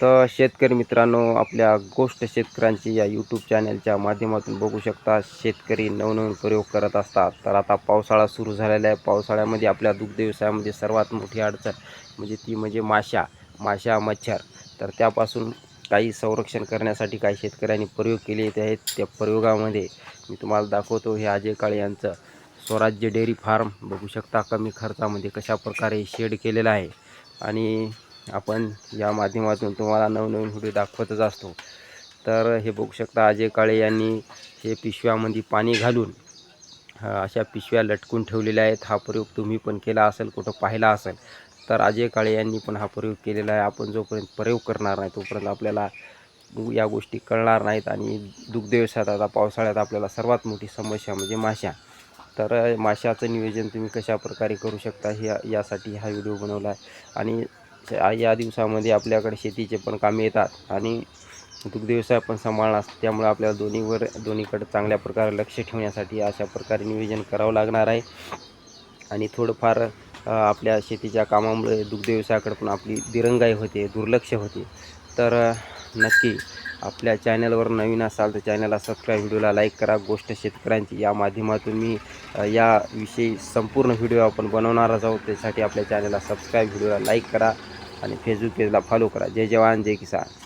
तर शेतकरी मित्रांनो आपल्या गोष्ट शेतकऱ्यांची या यूट्यूब चॅनलच्या माध्यमातून बघू शकता. शेतकरी नवनवीन प्रयोग करत असतात. तर आता पावसाळा सुरू झालेला आहे. पावसाळ्यामध्ये आपल्या दुग्ध व्यवसायामध्ये सर्वात मोठी अडचण म्हणजे ती म्हणजे माशा माशा मच्छर. तर त्यापासून काही संरक्षण करण्यासाठी काही शेतकऱ्यांनी प्रयोग केले आहेत. त्या प्रयोगामध्ये मी तुम्हाला दाखवतो हे अजय काळे यांचं स्वराज्य डेअरी फार्म. बघू शकता कमी खर्चामध्ये कशा प्रकारे शेड केलेलं आहे. आणि आपण या माध्यमातून तुम्हाला नवनवीन व्हिडिओ दाखवतच असतो. तर हे बघू शकता अजय काळे यांनी हे पिशव्यामध्ये पाणी घालून अशा पिशव्या लटकून ठेवलेल्या आहेत. हा प्रयोग तुम्ही पण केला असेल कुठं पाहिला असेल तर अजय काळे यांनी पण हा प्रयोग केलेला आहे. आपण जोपर्यंत प्रयोग करणार नाही तोपर्यंत आपल्याला या गोष्टी कळणार नाहीत आणि दुग्ध व्यवसायात आता पावसाळ्यात आपल्याला सर्वात मोठी समस्या म्हणजे माशा तर माशाचं नियोजन तुम्ही कशा प्रकारे करू शकता हे यासाठी हा व्हिडिओ बनवला आहे. आणि श- या दिवसामध्ये आपल्याकडे शेतीचे पण कामे येतात आणि दुग्धव्यवसाय पण सांभाळणार त्यामुळे आपल्याला दोन्हीवर दोन्हीकडे चांगल्या प्रकारे लक्ष ठेवण्यासाठी अशा प्रकारे नियोजन करावं लागणार आहे. आणि थोडंफार आपल्या शेतीच्या कामामुळे दुग्धव्यवसायाकडे पण आपली दिरंगाई होते दुर्लक्ष होते. तर नक्की आपल्या चॅनलवर नवीन असाल तर चॅनलला सबस्क्राईब व्हिडिओला लाईक करा. गोष्ट शेतकऱ्यांची या माध्यमातून मी याविषयी संपूर्ण व्हिडिओ आपण बनवणारच आहोत. त्यासाठी आपल्या चॅनलला सबस्क्राईब व्हिडिओला लाईक करा. आणि फेसबुक पेजला फॉलो करा. जय जवान जय किसान.